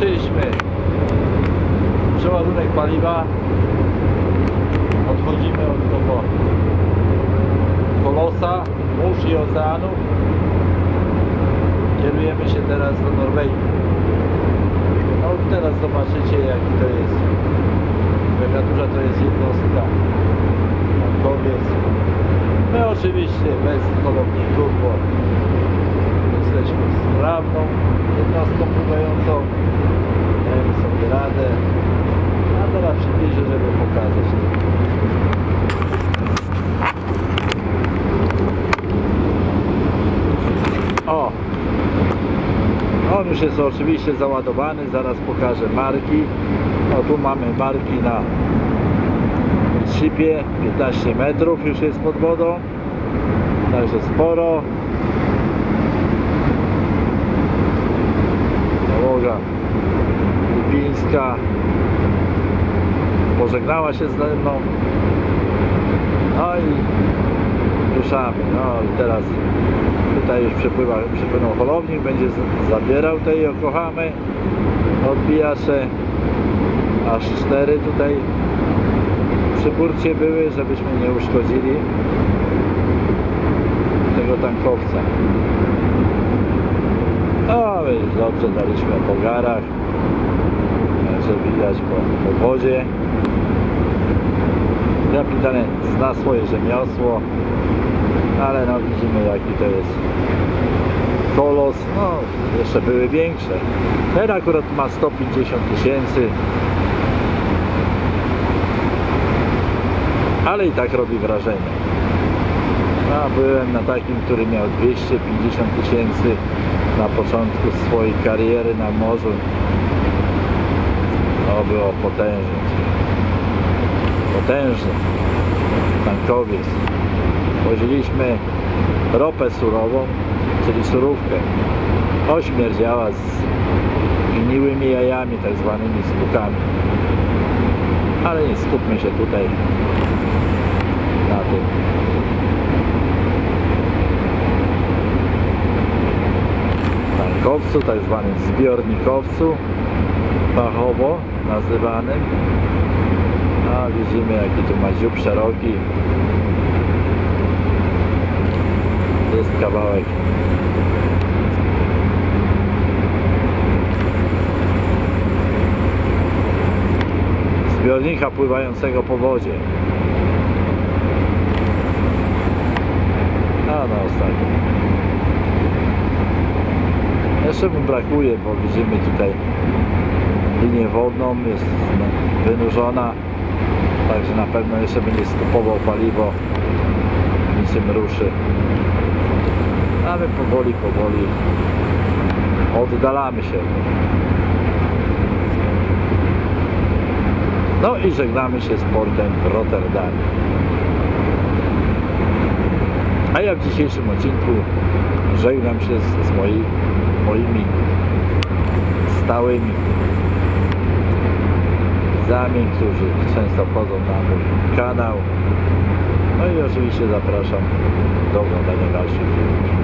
Skończyliśmy przeładunek paliwa. Odchodzimy od tego kolosa, mórz i oceanu. Kierujemy się teraz do Norwegii. No teraz zobaczycie jaki to jest. Duża to jest jednostka. Tankowiec. My oczywiście bez holowników, bo jesteśmy sprawną jednostką pływającą. Już jest oczywiście załadowany, zaraz pokażę marki. O tu mamy marki na shipie, 15 metrów już jest pod wodą. Także sporo. Załoga lipińska pożegnała się ze mną. No i ruszamy. No i teraz tutaj już przepływa, przepłynął holownik, będzie zabierał te Yokohamy odbijacze aż cztery tutaj przy burcie były, żebyśmy nie uszkodzili tego tankowca. No, już dobrze daliśmy po garach, także widać po, po wodzie. Kapitan zna swoje rzemiosło, ale no widzimy jaki to jest kolos, no jeszcze były większe. Ten akurat ma 150 tysięcy, ale i tak robi wrażenie. A byłem na takim, który miał 250 tysięcy na początku swojej kariery na morzu. To było potężne. Potężny tankowiec. Woziliśmy ropę surową, czyli surówkę. Ośmierdziała z gniłymi jajami, tak zwanymi spukami. Ale nie skupmy się tutaj na tym. Tankowcu, tak zwanym zbiornikowcu, fachowo nazywanym. A widzimy jaki tu ma dziób szeroki. Kawałek. Zbiornika pływającego po wodzie. A no ostatnio. Jeszcze mu brakuje, bo widzimy tutaj linię wodną, jest wynurzona. Także na pewno jeszcze będzie skupował paliwo. Niczym ruszy. A my powoli, powoli oddalamy się. No i żegnamy się z portem w Rotterdamie. A ja w dzisiejszym odcinku żegnam się z, z moi, moimi stałymi widzami, którzy często wchodzą na mój kanał. Oczywiście zapraszam do oglądania dalszych filmów.